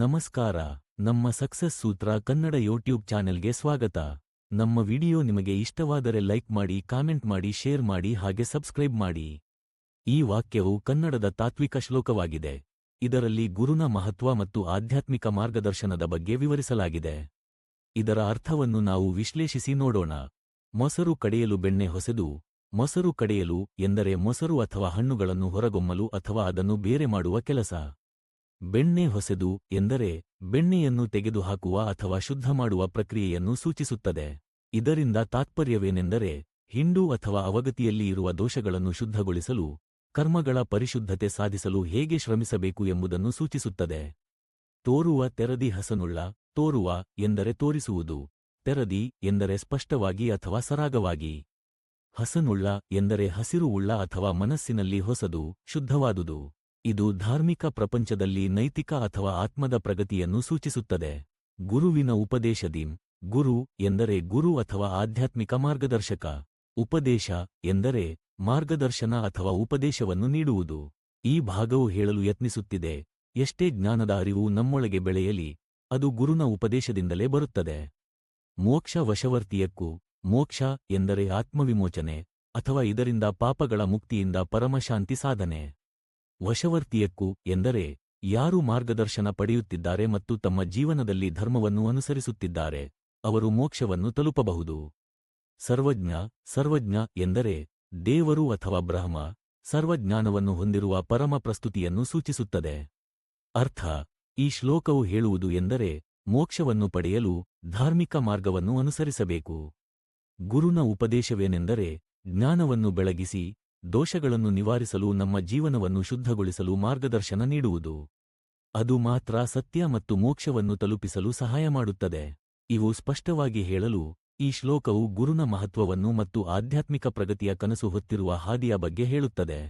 ನಮಸ್ಕಾರ, ನಮ್ಮ ಸಕ್ಸಸ್ ಸೂತ್ರ ಕನ್ನಡ ಯೂಟ್ಯೂಬ್ ಚಾನೆಲ್ಗೆ ಸ್ವಾಗತ. ನಮ್ಮ ವಿಡಿಯೋ ನಿಮಗೆ ಇಷ್ಟವಾದರೆ ಲೈಕ್ ಮಾಡಿ, ಕಾಮೆಂಟ್ ಮಾಡಿ, ಶೇರ್ ಮಾಡಿ ಹಾಗೆ ಸಬ್ಸ್ಕ್ರೈಬ್ ಮಾಡಿ. ಈ ವಾಕ್ಯವು ಕನ್ನಡದ ತಾತ್ವಿಕ ಶ್ಲೋಕವಾಗಿದೆ. ಇದರಲ್ಲಿ ಗುರುನ ಮಹತ್ವ ಮತ್ತು ಆಧ್ಯಾತ್ಮಿಕ ಮಾರ್ಗದರ್ಶನದ ಬಗ್ಗೆ ವಿವರಿಸಲಾಗಿದೆ. ಇದರ ಅರ್ಥವನ್ನು ನಾವು ವಿಶ್ಲೇಷಿಸಿ ನೋಡೋಣ. ಮೊಸರು ಕಡೆಯಲು ಬೆಣ್ಣೆ ಹೊಸೆದು. ಮೊಸರು ಕಡೆಯಲು ಎಂದರೆ ಮೊಸರು ಅಥವಾ ಹಣ್ಣುಗಳನ್ನು ಹೊರಗೊಮ್ಮಲು ಅಥವಾ ಅದನ್ನು ಬೇರೆ ಮಾಡುವ ಕೆಲಸ. ಬೆಣ್ಣೆ ಹೊಸೆದು ಎಂದರೆ ಬೆಣ್ಣೆಯನ್ನು ತೆಗೆದುಹಾಕುವ ಅಥವಾ ಶುದ್ಧ ಮಾಡುವ ಪ್ರಕ್ರಿಯೆಯನ್ನು ಸೂಚಿಸುತ್ತದೆ. ಇದರಿಂದ ತಾತ್ಪರ್ಯವೇನೆಂದರೆ ಹಿಂಡು ಅಥವಾ ಅವಗತಿಯಲ್ಲಿ ಇರುವ ದೋಷಗಳನ್ನು ಶುದ್ಧಗೊಳಿಸಲು, ಕರ್ಮಗಳ ಪರಿಶುದ್ಧತೆ ಸಾಧಿಸಲು ಹೇಗೆ ಶ್ರಮಿಸಬೇಕು ಎಂಬುದನ್ನು ಸೂಚಿಸುತ್ತದೆ. ತೋರುವ ತೆರದಿ ಹಸನುಳ್ಳ, ತೋರುವ ಎಂದರೆ ತೋರಿಸುವುದು, ತೆರದಿ ಎಂದರೆ ಸ್ಪಷ್ಟವಾಗಿ ಅಥವಾ ಸರಾಗವಾಗಿ. ಹಸನುಳ್ಳ ಎಂದರೆ ಹಸಿರು ಉಳ್ಳ ಅಥವಾ ಮನಸ್ಸಿನಲ್ಲಿ ಹೊಸದು, ಶುದ್ಧವಾದುದು. ಇದು ಧಾರ್ಮಿಕ ಪ್ರಪಂಚದಲ್ಲಿ ನೈತಿಕ ಅಥವಾ ಆತ್ಮದ ಪ್ರಗತಿಯನ್ನು ಸೂಚಿಸುತ್ತದೆ. ಗುರುವಿನ ಉಪದೇಶದೀಂ, ಗುರು ಎಂದರೆ ಗುರು ಅಥವಾ ಆಧ್ಯಾತ್ಮಿಕ ಮಾರ್ಗದರ್ಶಕ. ಉಪದೇಶ ಎಂದರೆ ಮಾರ್ಗದರ್ಶನ ಅಥವಾ ಉಪದೇಶವನ್ನು ನೀಡುವುದು. ಈ ಭಾಗವು ಹೇಳಲು ಯತ್ನಿಸುತ್ತಿದೆ. ಎಷ್ಟೇ ಜ್ಞಾನದ ಅರಿವು ನಮ್ಮೊಳಗೆ ಬೆಳೆಯಲಿ, ಅದು ಗುರುನ ಉಪದೇಶದಿಂದಲೇ ಬರುತ್ತದೆ. ಮೋಕ್ಷ ವಶವರ್ತಿಯಕ್ಕೂ, ಮೋಕ್ಷ ಎಂದರೆ ಆತ್ಮವಿಮೋಚನೆ ಅಥವಾ ಇದರಿಂದ ಪಾಪಗಳ ಮುಕ್ತಿಯಿಂದ ಪರಮಶಾಂತಿ ಸಾಧನೆ. ವಶವರ್ತಿಯಕ್ಕೂ ಎಂದರೆ ಯಾರು ಮಾರ್ಗದರ್ಶನ ಪಡೆಯುತ್ತಿದ್ದಾರೆ ಮತ್ತು ತಮ್ಮ ಜೀವನದಲ್ಲಿ ಧರ್ಮವನ್ನು ಅನುಸರಿಸುತ್ತಿದ್ದಾರೆ, ಅವರು ಮೋಕ್ಷವನ್ನು ತಲುಪಬಹುದು. ಸರ್ವಜ್ಞ ಸರ್ವಜ್ಞ ಎಂದರೆ ದೇವರು ಅಥವಾ ಬ್ರಹ್ಮ, ಸರ್ವಜ್ಞಾನವನ್ನು ಹೊಂದಿರುವ ಪರಮ ಪ್ರಸ್ತುತಿಯನ್ನು ಸೂಚಿಸುತ್ತದೆ. ಅರ್ಥ, ಈ ಶ್ಲೋಕವು ಹೇಳುವುದು ಎಂದರೆ ಮೋಕ್ಷವನ್ನು ಪಡೆಯಲು ಧಾರ್ಮಿಕ ಮಾರ್ಗವನ್ನು ಅನುಸರಿಸಬೇಕು. ಗುರುನ ಉಪದೇಶವೇನೆಂದರೆ ಜ್ಞಾನವನ್ನು ಬೆಳಗಿಸಿ ದೋಷಗಳನ್ನು ನಿವಾರಿಸಲು ನಮ್ಮ ಜೀವನವನ್ನು ಶುದ್ಧಗೊಳಿಸಲು ಮಾರ್ಗದರ್ಶನ ನೀಡುವುದು. ಅದು ಮಾತ್ರ ಸತ್ಯ ಮತ್ತು ಮೋಕ್ಷವನ್ನು ತಲುಪಿಸಲು ಸಹಾಯ ಮಾಡುತ್ತದೆ. ಇವು ಸ್ಪಷ್ಟವಾಗಿ ಹೇಳಲು, ಈ ಶ್ಲೋಕವು ಗುರುನ ಮಹತ್ವವನ್ನು ಮತ್ತು ಆಧ್ಯಾತ್ಮಿಕ ಪ್ರಗತಿಯ ಕನಸು ಹೊತ್ತಿರುವ ಹಾದಿಯ ಬಗ್ಗೆ ಹೇಳುತ್ತದೆ.